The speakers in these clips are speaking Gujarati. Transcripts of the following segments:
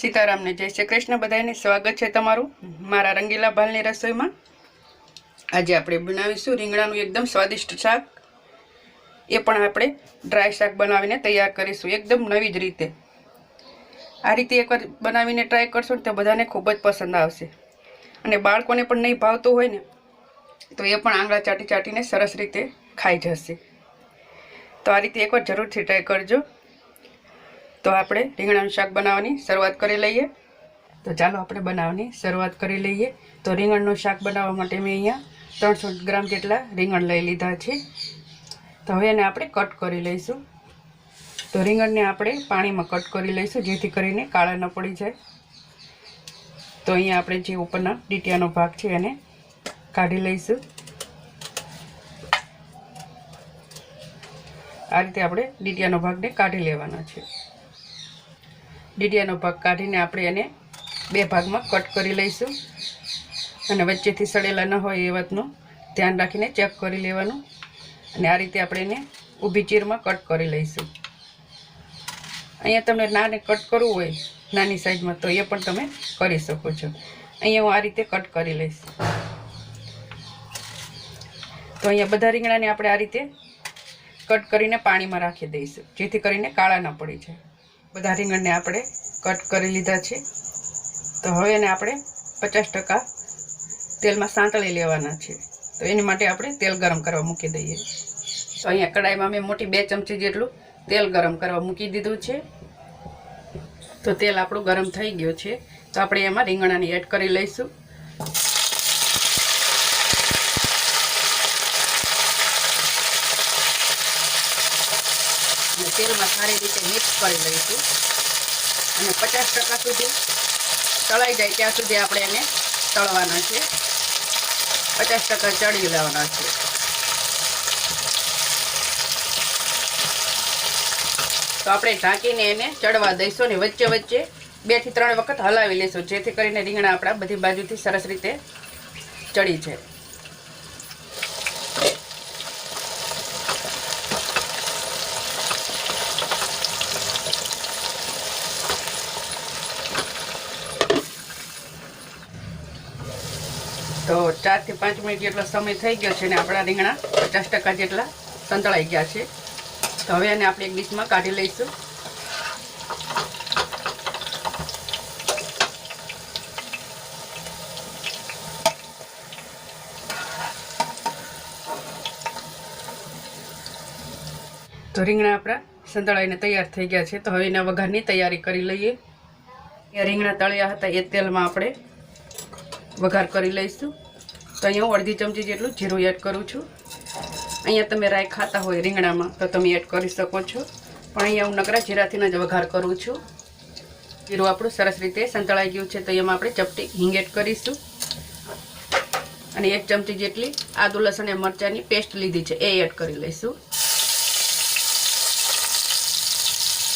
સીતારામને જય શ્રી કૃષ્ણ બધાને સ્વાગત છે તમારું મારા રંગીલા ભાલની રસોઈમાં. આજે આપણે બનાવીશું રીંગણાનું એકદમ સ્વાદિષ્ટ શાક. એ પણ આપણે ડ્રાય શાક બનાવીને તૈયાર કરીશું એકદમ નવી જ રીતે. આ રીતે એકવાર બનાવીને ટ્રાય કરશો ને તો બધાને ખૂબ જ પસંદ આવશે. અને બાળકોને પણ નહીં ભાવતું હોય ને, તો એ પણ આંગળા ચાટી ચાટીને સરસ રીતે ખાઈ જશે. તો આ રીતે એકવાર જરૂરથી ટ્રાય કરજો. તો આપણે રીંગણાનું શાક બનાવવાની શરૂઆત કરી લઈએ. તો ચાલો આપણે બનાવવાની શરૂઆત કરી લઈએ. તો રીંગણનું શાક બનાવવા માટે મેં અહીંયા ત્રણસો ગ્રામ જેટલા રીંગણ લઈ લીધા છે. તો હવે એને આપણે કટ કરી લઈશું. તો રીંગણને આપણે પાણીમાં કટ કરી લઈશું જેથી કરીને કાળા ન પડી જાય. તો અહીંયા આપણે જે ઉપરના ડીટિયાનો ભાગ છે એને કાઢી લઈશું. આ રીતે આપણે ડીટિયાનો ભાગને કાઢી લેવાનો છે. ડીડિયાનો ભાગ કાઢીને આપણે એને બે ભાગમાં કટ કરી લઈશું. અને વચ્ચેથી સડેલા ન હોય એ વાતનું ધ્યાન રાખીને ચેક કરી લેવાનું. અને આ રીતે આપણે એને ઊભી ચીરમાં કટ કરી લઈશું. અહીંયા તમને નાને કટ કરવું હોય, નાની સાઈઝમાં, તો એ પણ તમે કરી શકો છો. અહીંયા હું આ રીતે કટ કરી લઈશ. તો અહીંયા બધા રીંગણાને આપણે આ રીતે કટ કરીને પાણીમાં રાખી દઈશું, જેથી કરીને કાળા ન પડી જાય. બધા રીંગણને આપણે કટ કરી લીધા છે. તો હવે એને આપણે પચાસ ટકા તેલમાં સાંતળી લેવાના છે. તો એની માટે આપણે તેલ ગરમ કરવા મૂકી દઈએ. તો અહીંયા કડાઈમાં મેં મોટી બે ચમચી જેટલું તેલ ગરમ કરવા મૂકી દીધું છે. તો તેલ આપણું ગરમ થઈ ગયું છે. તો આપણે એમાં રીંગણાની એડ કરી લઈશું. તેલમાં સારી રીતે મિક્સ કરી લઈશું. અને પચાસ ટકા સુધી તળાઈ જાય ત્યાં સુધી આપણે એને તળવાના છે. પચાસ ટકા ચડી લેવાના છે. તો આપણે ઢાંકીને એને ચડવા દઈશું ને વચ્ચે વચ્ચે બેથી ત્રણ વખત હલાવી લઈશું, જેથી કરીને રીંગણા આપણા બધી બાજુથી સરસ રીતે ચડી જાય. તો ચારથી પાંચ મિનિટ જેટલો સમય થઈ ગયો છે ને આપણા રીંગણા પચાસ ટકા જેટલા સંતળાઈ ગયા છે. તો હવે એને આપણે એક ડીશમાં કાઢી લઈશું. તો રીંગણા આપણા સંતળાઈને તૈયાર થઈ ગયા છે. તો હવે એના વઘારની તૈયારી કરી લઈએ. એ રીંગણા તળ્યા હતા એ તેલમાં આપણે વઘાર કરી લઈશું. તો અહીંયા હું અડધી ચમચી જેટલું જીરું એડ કરું છું. અહીંયા તમે રાઈ ખાતા હોય રીંગણામાં, તો તમે એડ કરી શકો છો. પણ અહીંયા હું નકરા જીરાથી જ વઘાર કરું છું. જીરું આપણું સરસ રીતે સંતળાઈ ગયું છે, તો એમાં આપણે ચપટી હિંગ એડ કરીશું. અને એક ચમચી જેટલી આદુ, લસણ અને મરચાંની પેસ્ટ લીધી છે, એ એડ કરી લઈશું.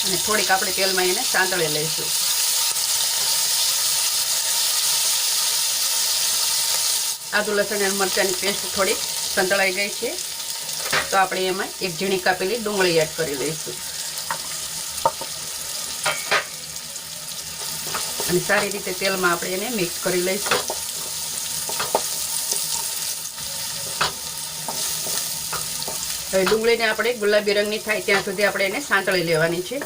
અને થોડીક આપણે તેલમાં એને સાંતળી લઈશું. આદુ, લસણ અને મરચાંની પેસ્ટ થોડી સંતળાઈ ગઈ છે. તો આપણે એમાં એક ઝીણી કાપેલી ડુંગળી એડ કરી લઈશું. અને સારી રીતે તેલમાં આપણે એને મિક્સ કરી લઈશું. હવે ડુંગળીને આપણે ગુલાબી રંગની થાય ત્યાં સુધી આપણે એને સાંતળી લેવાની છે.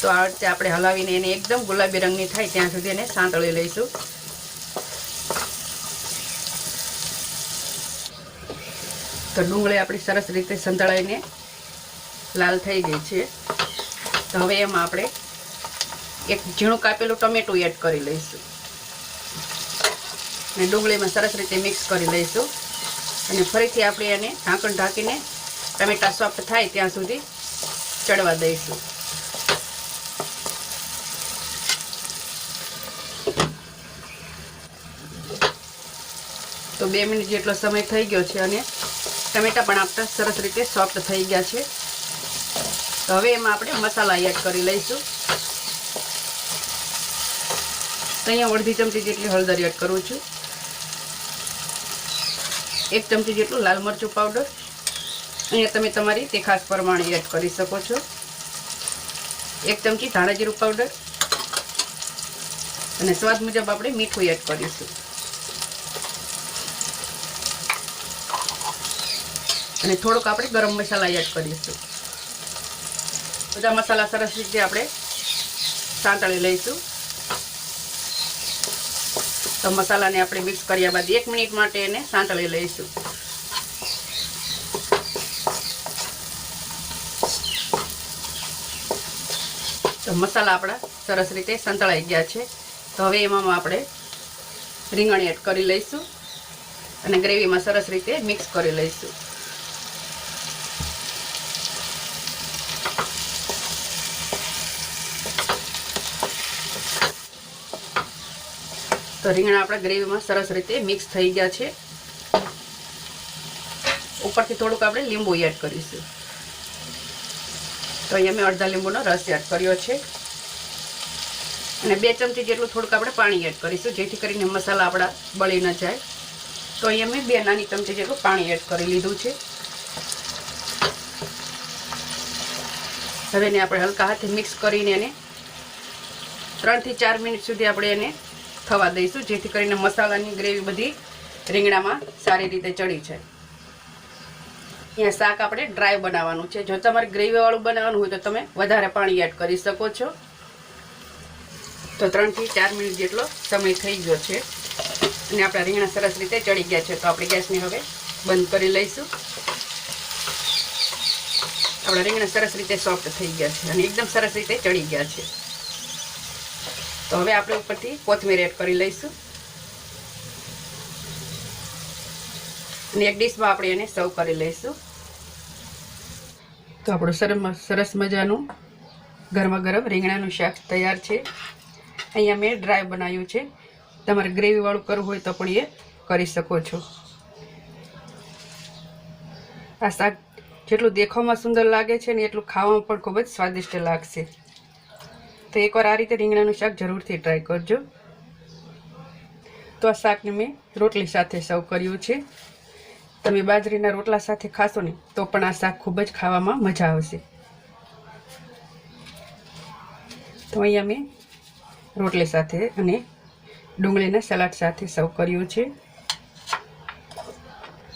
તો આ રીતે આપણે હલાવીને એને એકદમ ગુલાબી રંગની થાય ત્યાં સુધી એને સાંતળી લઈશું. તો ડુંગળી આપણી સરસ રીતે સંતળાઈને લાલ થઈ ગઈ છે. તો હવે એમાં આપણે એક ઝીણું કાપેલું ટમેટું એડ કરી લઈશું. અને ડુંગળીમાં સરસ રીતે મિક્સ કરી લઈશું. અને ફરીથી આપણે એને ઢાંકણ ઢાંકીને ટમેટા સોફ્ટ થાય ત્યાં સુધી ચડવા દઈશું. તો બે મિનિટ જેટલો સમય થઈ ગયો છે અને ટમેટા પણ આપતા સરસ રીતે સોફ્ટ થઈ ગયા છે. તો હવે એમાં આપણે મસાલા એડ કરી લઈશું. તો અહીંયા અડધી ચમચી જેટલી હળદર એડ કરું છું. એક ચમચી જેટલું લાલ મરચું પાવડર અહીંયા તમે તમારી તીખાસ પ્રમાણે એડ કરી શકો છો. એક ચમચી ધાણા જીરું પાવડર અને સ્વાદ મુજબ આપણે મીઠું એડ કરીશું. અને થોડોક આપણે ગરમ મસાલા એડ કરીશું. બધા મસાલા સરસ રીતે આપણે સાંતળી લઈશું. તો મસાલાને આપણે મિક્સ કર્યા બાદ એક મિનિટ માટે એને સાંતળી લઈશું. તો મસાલા આપણા સરસ રીતે સંતળાઈ ગયા છે. તો હવે એમાં આપણે રીંગણ એડ કરી લઈશું. અને ગ્રેવીમાં સરસ રીતે મિક્સ કરી લઈશું. તો રીંગણા આપણા ગ્રેવીમાં સરસ રીતે મિક્સ થઈ ગયા છે. ઉપરથી થોડુંક આપણે લીંબુ એડ કરીશું. તો અહીંયા મેં અડધા લીંબુનો રસ એડ કર્યો છે. અને બે ચમચી જેટલું થોડુંક આપણે પાણી એડ કરીશું, જેથી કરીને મસાલા આપણા બળી ન જાય. તો અહીંયા મેં બે નાની ચમચી જેટલું પાણી એડ કરી લીધું છે. હવે એને આપણે હલકા હાથે મિક્સ કરીને એને ત્રણથી ચાર મિનિટ સુધી આપણે એને થવા દઈશું, જેથી કરીને મસાલાની ગ્રેવી બધી રીંગણામાં સારી રીતે ચડી છે અહીંયા શાક આપણે ડ્રાય બનાવવાનું છે. જો તમારે ગ્રેવીવાળું બનાવવાનું હોય તો તમે વધારે પાણી એડ કરી શકો છો. તો ત્રણથી ચાર મિનિટ જેટલો સમય થઈ ગયો છે. અને આપણા રીંગણા સરસ રીતે ચડી ગયા છે. તો આપણે ગેસને હવે બંધ કરી લઈશું. આપણા રીંગણા સરસ રીતે સોફ્ટ થઈ ગયા છે અને એકદમ સરસ રીતે ચડી ગયા છે. તો હવે આપણે ઉપરથી કોથમીર એડ કરી લઈશું. અને એક ડીશમાં આપણે એને સર્વ કરી લઈશું. તો આપણું સરસ સરસ મજાનું ગરમા ગરમ રીંગણાનું શાક તૈયાર છે. અહીંયા મેં ડ્રાય બનાવ્યું છે. તમારે ગ્રેવીવાળું કરવું હોય તો પણ એ કરી શકો છો. આ શાક જેટલું દેખાવમાં સુંદર લાગે છે ને એટલું ખાવામાં પણ ખૂબ જ સ્વાદિષ્ટ લાગશે. તો એકવાર આ રીતે રીંગણાનું શાક જરૂરથી ટ્રાય કરજો. તો આ શાકને મેં રોટલી સાથે સર્વ કર્યું છે. તમે બાજરીના રોટલા સાથે ખાશો ને, તો પણ આ શાક ખૂબ જ ખાવામાં મજા આવશે. તો અહીંયા મેં રોટલી સાથે અને ડુંગળીના સલાડ સાથે સર્વ કર્યું છે.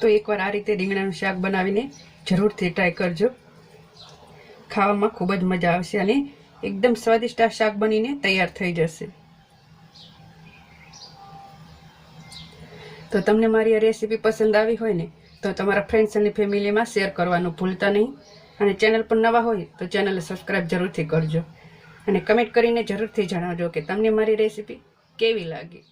તો એકવાર આ રીતે રીંગણાનું શાક બનાવીને જરૂરથી ટ્રાય કરજો. ખાવામાં ખૂબ જ મજા આવશે અને એકદમ સ્વાદિષ્ટ આ શાક બનીને તૈયાર થઈ જશે. તો તમને મારી આ રેસીપી પસંદ આવી હોય ને, તો તમારા ફ્રેન્ડ્સ અને ફેમિલીમાં શેર કરવાનું ભૂલતા નહીં. અને ચેનલ પર નવા હોય, તો ચેનલને સબસ્ક્રાઈબ જરૂરથી કરજો. અને કમેન્ટ કરીને જરૂરથી જણાવજો કે તમને મારી રેસીપી કેવી લાગી.